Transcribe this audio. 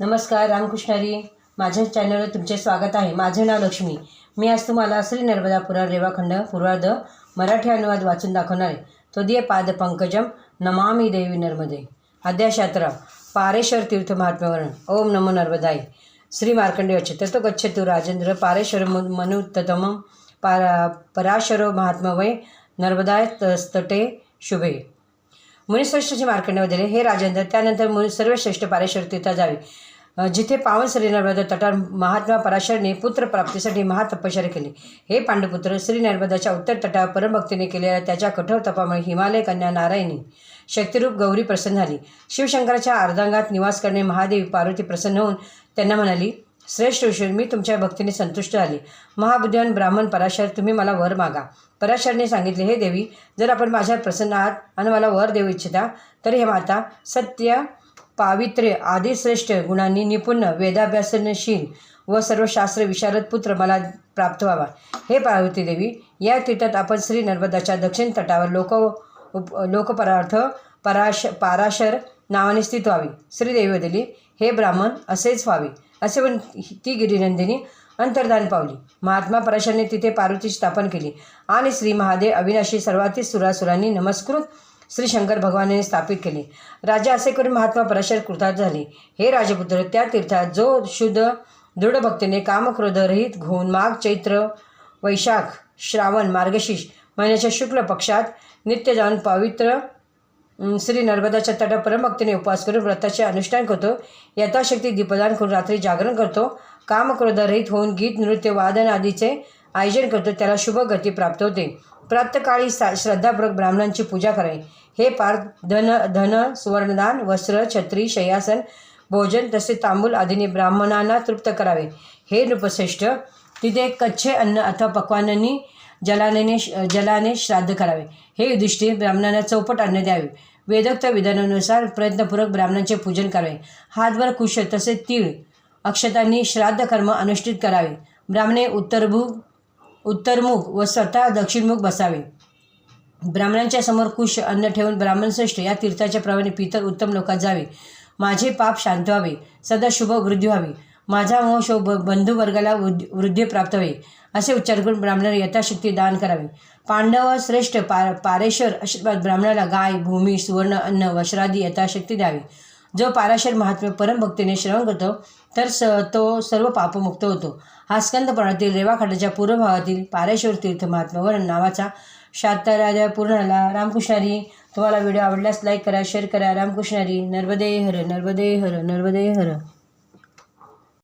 नमस्कार रामकृष्णारी माझ्या चॅनलवर तुमचे स्वागत आहे. माझे नाव लक्ष्मी. मी आज तुम्हाला श्री नर्मदा पुराण रेवाखंड पूर्वार्ध मराठी अनुवाद वाचून दाखवणार आहे. त्वदीय पाद पंकजम नमामि देवी नर्मदे. अध्याशात्र पारेश्वर तीर्थ महात्म्यवरण. ओम नमो नर्मदाय. श्री मार्कंडे वच्च ततो गच्छतु राजेंद्र पारेश्वर मनुत्तम पारा पराशरो महात्मवय. नर्मदाय तस्तटे शुभे. मुनिश्रेष्ठचे मार्कंडे दिले हे राजेंद्र त्यानंतर मुनी सर्वश्रेष्ठ पारेश्वर तिथं जावे. जिथे पावन श्री नर्मदा तटावर महात्मा पराशरने पुत्रप्राप्तीसाठी महातपश्चर्या केली. हे पांडुपुत्र श्री नर्मदाच्या उत्तर तटावर परमभक्तीने केलेल्या त्याच्या कठोर तपामुळे हिमालय कन्या नारायणी शक्तिरूप गौरी प्रसन्न झाली. शिवशंकराच्या अर्धांगात निवास करणे महादेवी पार्वती प्रसन्न होऊन त्यांना म्हणाली श्रेष्ठ ऋषी मी तुमच्या भक्तीने संतुष्ट झाले. महाबुद्धिवान ब्राह्मण पराशर तुम्ही मला वर मागा. पराशरने सांगितले हे देवी जर आपण माझ्यावर प्रसन्न आहात आणि मला वर देऊ इच्छिता तर हे माता सत्य पावित्र्य आदी श्रेष्ठ गुणांनी निपुण वेदाभ्यासनशील व सर्व शास्त्र विशारद पुत्र मला प्राप्त व्हावा. हे पार्वती देवी या तीर्थात आपण श्री नर्मदाच्या दक्षिण तटावर लोक उप लोकपरार्थ पराश पाराशर नावाने स्थित व्हावी. श्रीदेवी हे ब्राह्मण असेच व्हावे असे पण ती गिरिनंदिनी अंतर्धान पावली. महात्मा पराशरने तिथे पार्वतीची स्थापन केली आणि श्री महादेव अविनाशी सर्वातील सुरासुरांनी नमस्कृत श्री शंकर भगवानाने स्थापित केले. राजा असे करून महात्मा पराशर कृतार्थ झाले. हे राजपुत्र त्या तीर्थात जो शुद्ध दृढ भक्तीने कामक्रोधरहित घेऊन माघ चैत्र वैशाख श्रावण मार्गशीर्ष महिन्याच्या शुक्ल पक्षात नित्य जाऊन पवित्र श्री नर्मदाच्या तटा परमभक्तीने उपवास करून व्रताचे अनुष्ठान करतो. यथाशक्ती दीपदान करून रात्री जागरण करतो. कामक्रोधरहित होऊन गीत नृत्य वादन आदीचे आयोजन करतो. त्याला शुभ गती प्राप्त होते. प्रातकाळी सा श्रद्धापूर्वक ब्राह्मणांची पूजा करावी. हे पार धन धन सुवर्णदान वस्त्र छत्री शय्यासन भोजन तसे तांबूल आदीने ब्राह्मणांना तृप्त करावे. हे नृपश्रेष्ठ तिथे कच्चे अन्न अथवा पक्वानांनी जलाने जलाने श्राद्ध करावे. हे युधिष्ठिर ब्राह्मणांना चौपट अन्न द्यावे. वेदोक्त विधानानुसार प्रयत्नपूर्वक ब्राह्मणांचे पूजन करावे. हातभर कुश तसेच तीळ अक्षतांनी श्राद्ध कर्म अनुष्ठित करावे. ब्राह्मणे उत्तरभूग उत्तरमुख व स्वतः दक्षिणमुख बसावे. ब्राह्मणांच्या समोर कुश अन्न ठेवून ब्राह्मणश्रेष्ठ या तीर्थाच्या प्रमाणे पितर उत्तम लोकात जावे. माझे पाप शांत व्हावे. सदा शुभ वृद्धी व्हावी. माझा वंश शोभ बंधुवर्गाला वृद्धी वृद्धी प्राप्त होईल असे उच्चार करून ब्राह्मणाला यथाशक्ती दान करावे. पांडव श्रेष्ठ पार पारेश्वर आशीर्वाद ब्राह्मणाला गाय भूमी सुवर्ण अन्न वस्त्रादी यथाशक्ती द्यावी. जो पाराशर महात्म्य परमभक्तीने श्रवण करतो तर स तो सर्व पापमुक्त होतो. हा स्कंद पुराणातील रेवाखंडाच्या पूर्व भागातील पारेश्वर तीर्थ महात्मावरण नावाचा शात्तराजा पूर्णाला रामकृष्णारी तुम्हाला व्हिडिओ आवडल्यास लाईक करा शेअर करा. रामकृष्णारी नर्मदे हर नर्मदे हर नर्मदे हर.